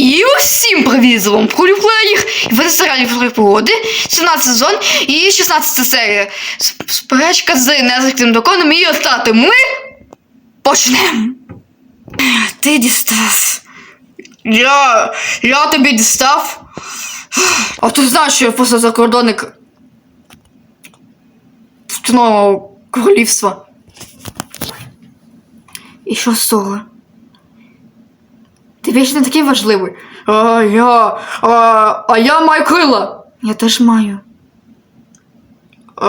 І усім привіт з вами Пролюплеєр. І ви серіалі про пригоди, 17 сезон і 16 серія. Сперечка з незакритим драконом і остати. Ми почнемо. Ти дістав. Я. Я тобі дістав. А ти знаєш, що я просто закордонник Втного королівства. І що з того? Ти вічно такий важливий. А я. А, а я маю крила. Я теж маю. А,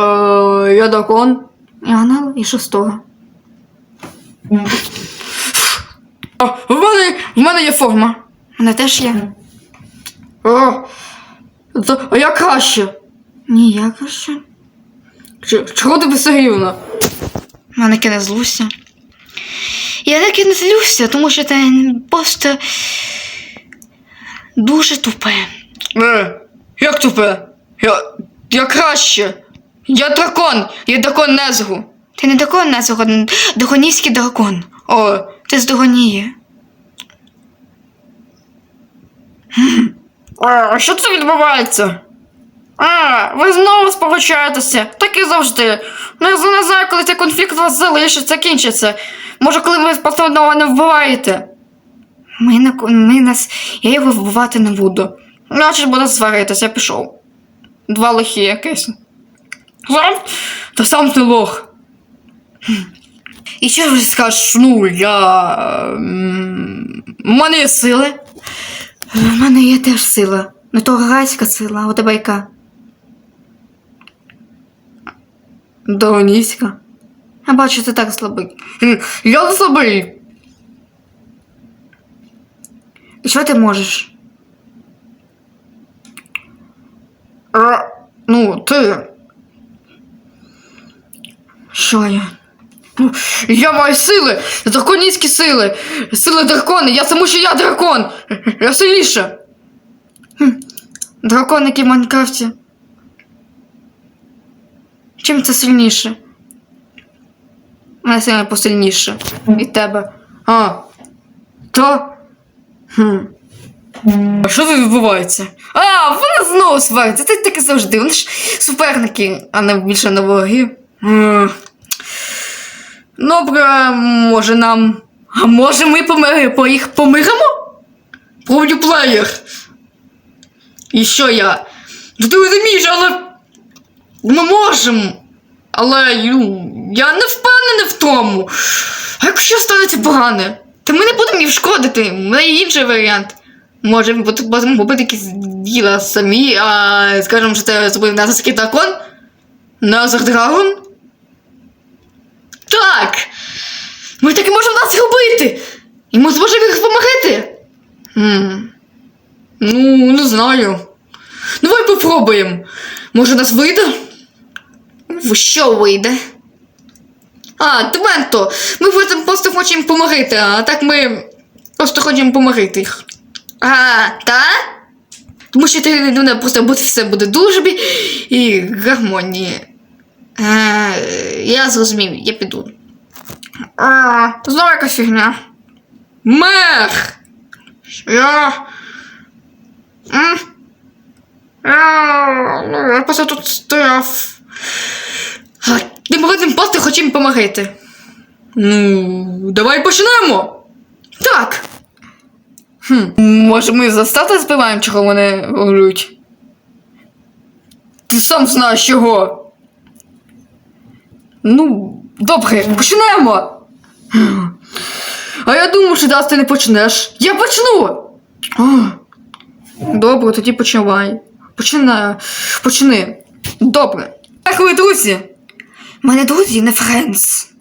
я дракон. І ангел, і що з того? А, в мене, в мене є форма. У мене теж є. А, то, а я краще. Ні, я краще. Ч- чого ти все рівно? Мене не злуся. Я таки не злюся, тому що це просто дуже тупе. Е, як тупе? Я, я краще. Я дракон, я дракон Незгу. Ти не дракон Незгу, а драконівський дракон. О, ти з Драгонії. А, що це відбувається? А, ви знову сполучаєтеся, так і завжди. Ну, не знаю, коли цей конфлікт вас залишиться, кінчиться. Може, коли ви просто не вбиваєте. Ми, на, ми нас. Я його вбивати не буду. Значить буду сваритися, я пішов. Два лохи якесь. Сам? Та сам ти лох. І що ж скажеш, ну, я. У мене є сили. У мене є теж сила. Не то гайська сила, а у тебе яка? Донівська. Я бачу, ти так слабий. Я слабий. І що ти можеш? А, ну, ти. Що я? Ну, Я маю сили, драконівські сили, сили дракона, я тому що я дракон. Я сильніше. Дракон, який в Майнкрафті. Чим це сильніше? Мене сильно посильніше від тебе. А. То. Хм. А що тут відбувається? А, вони знову сваряться. Це таке завжди. Вони ж суперники, а не більше не вороги. Добре, може нам. А може ми помири, по їх помиримо? Проб'ю плеєр. І що я? Ну ти розумієш, але. Ми можемо. Але я не впевнений в тому. А якщо станеться погане, то ми не будемо їм шкодити. У мене є інший варіант. Може, ми бу- будемо побити якісь діла самі, а скажемо, що це зробив назарський дракон? Назар Драгон? Так! Ми таки можемо нас робити! І ми зможемо їх допомогти! Ну, не знаю. Давай попробуємо. Може, нас вийде? Що вийде? А, Дементо, ми просто хочемо помогти, а так ми просто хочемо помогти їх. А, та? Тому що ти людина просто буде все буде дружбі і гармонії. А, я зрозумів, я піду. А, знову якась фігня. Мех! Я, ну, я просто тут стояв. А, Ти могли просто хочемо допомогти. Ну, давай почнемо. Так. Хм. Може, ми застати збиваємо, чого вони горюють? Ти сам знаєш чого. Ну, добре, почнемо. А я думав, що зараз ти не почнеш. Я почну. Добре, тоді починай. Починай. Почни. Добре. Так ви друзі. Мене друзі не френдс.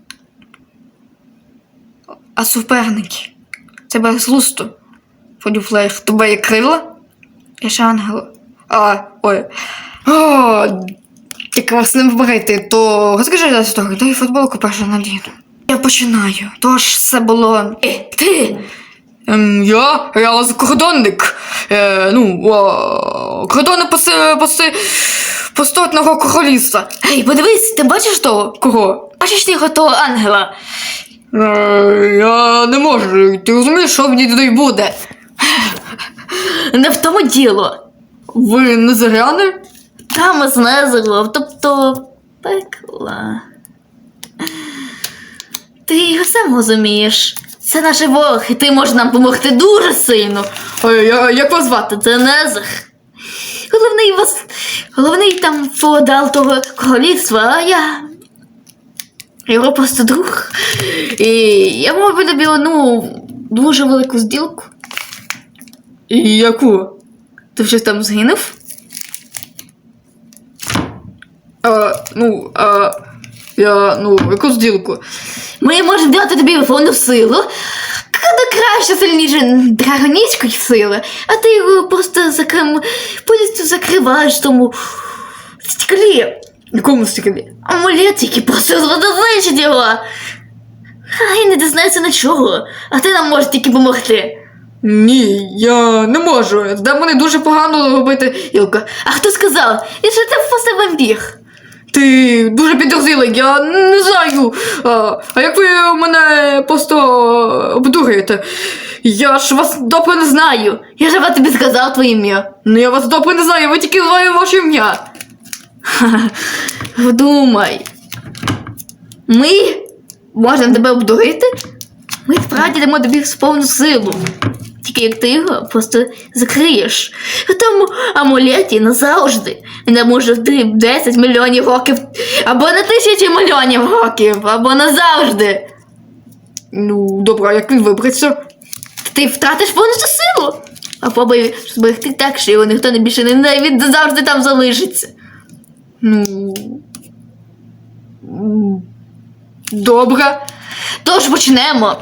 А суперники. Це безглусто. Фодюфлеєр. Тебе є крила? Я ще ангел. А, ой. О, як вас не виберете, то розкажи за історію, дай футболку першу надіну. Я починаю. Тож це було. Е, ти! Ем, я? Я закордонник. Е, ну, о, кордони поси, поси, постотного королівства. Гей, подивись, ти бачиш того? Кого? Бачиш ти того ангела? Е, я не можу. Ти розумієш, що мені туди буде? не в тому діло. Ви не зоряни? Там з Незеру, тобто пекла. Ти сам розумієш. Це наш ворог, і ти можеш нам допомогти дуже сильно. А як вас звати? Це Незер. Головний вас. Головний там феодал того королівства, а я. Його просто друг. І я мав би тобі одну дуже велику зділку. І яку? Ти вже там згинув? А, ну, а, я, ну, яку зділку? Ми можемо дати тобі повну силу. Куди краще сильніше драгонівської сили, а ти його просто закрим... повністю закриваєш тому стеклі. Якому стеклі? Амулет, який просто знищить його. Я не дізнається на чого, а ти нам можеш тільки допомогти. Ні, я не можу. Демони дуже погано робити. Юлка, а хто сказав? І що ти просто вампір? Ти дуже підозрілий, я не знаю. А, а як ви мене просто обдурюєте? Я ж вас добре не знаю. Я ж вам тобі сказав твоє ім'я. Ну я вас добре не знаю, ви тільки знаю ваше ім'я. Вдумай. Ми можемо тебе обдурити? Ми справді дамо тобі повну силу. Тільки як ти його просто закриєш. В тому амулеті назавжди. Не може жити 10 мільйонів років, або на тисячі мільйонів років, або назавжди. Ну, добре, як він вибереться? Ти втратиш повністю силу. А побої зберегти так, що його ніхто не більше не він завжди там залишиться. Ну. Добре. Тож почнемо.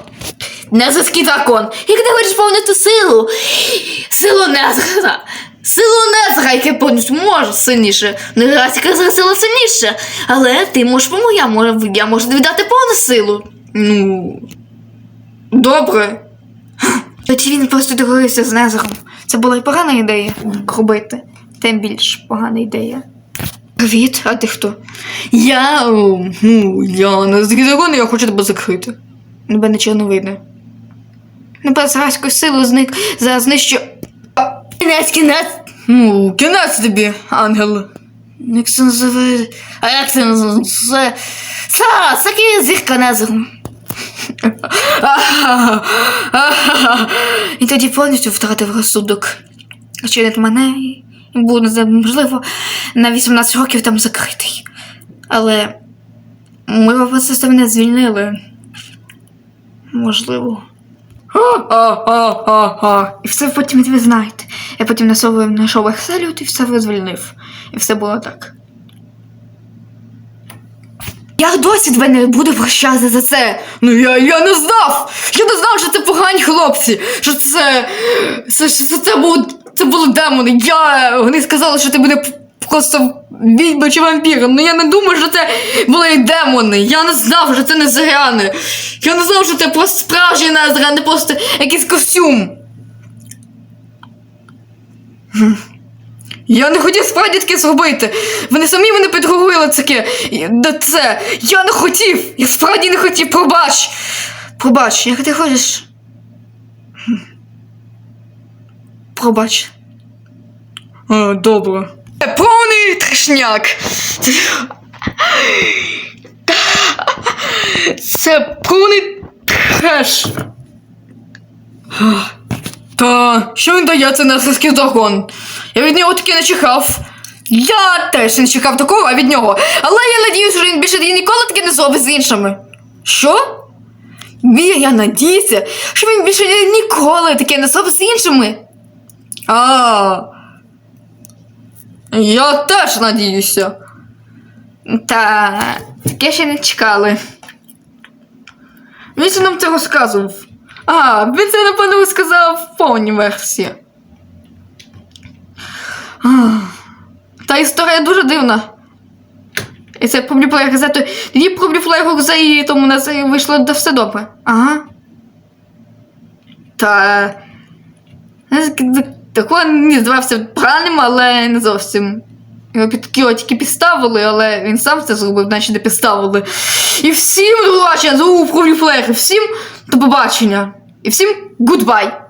Незерський дракон. Як ти хочеш повністю силу? Силу Незера. Силу Незера, яке повністю може сильніше. Не раз яка сила сильніше. Але ти можеш помогти, я можу, я можу тобі дати повну силу. Ну. Добре. Тоді він просто договорився з Незером. Це була й погана ідея робити. Тим більш погана ідея. Привіт, а ти хто? Я. Ну, я не з дракон, я хочу тебе закрити. Тебе нічого не видно. Ну, без граської сили зник за знищу. Кінець, кінець. Ну, кінець тобі, ангел. Як це називає? А як це називає? Са, Незеру. Ахаха, ахаха. І тоді повністю втратив розсудок. Чинить мене і буде, можливо, на 18 років там закритий. Але ми просто мене звільнили. Можливо. І все потім ви знаєте. Я потім насовую знайшов Екселют і все визвольнив. І все було так. Я досі тебе не буду прощати за це. Ну я, я не знав! Я не знав, що це погані хлопці! Що це. Це, це, це, було, це були демони. Я. Вони сказали, що ти буде просто відьма чи вампіром. Ну я не думав, що це були демони. Я не знав, що це не зряни. Я не знав, що це просто справжній назра, а не просто якийсь костюм. Я не хотів справді таке зробити. Вони самі мене підговорили таке. Да це. Я не хотів. Я справді не хотів. Пробач. Пробач, як ти хочеш. Пробач. А, добре. Це повний трешняк. Це, повний треш. Та що він дає це на сільський дракон? Я від нього таки не чекав. Я теж не чекав такого, від нього. Але я надіюся, що він більше ніколи таки не зробить з іншими. Що? Я надіюся, що він більше ніколи таке не зробить з іншими. А. Я теж надіюся. Та таке ще не чекали. Він це нам це розказував. А, він це, напевно, розказав в повній версії. Та історія дуже дивна. І це проблюплеєр газету. Тоді проблюплеєр газеті, тому у нас і вийшло до все добре. Ага. Та. Такого не здавався правильним, але не зовсім. Його під його підставили, але він сам це зробив, наче не підставили. І всім до побачення, проблюплеєр, і всім до побачення. І всім гудбай!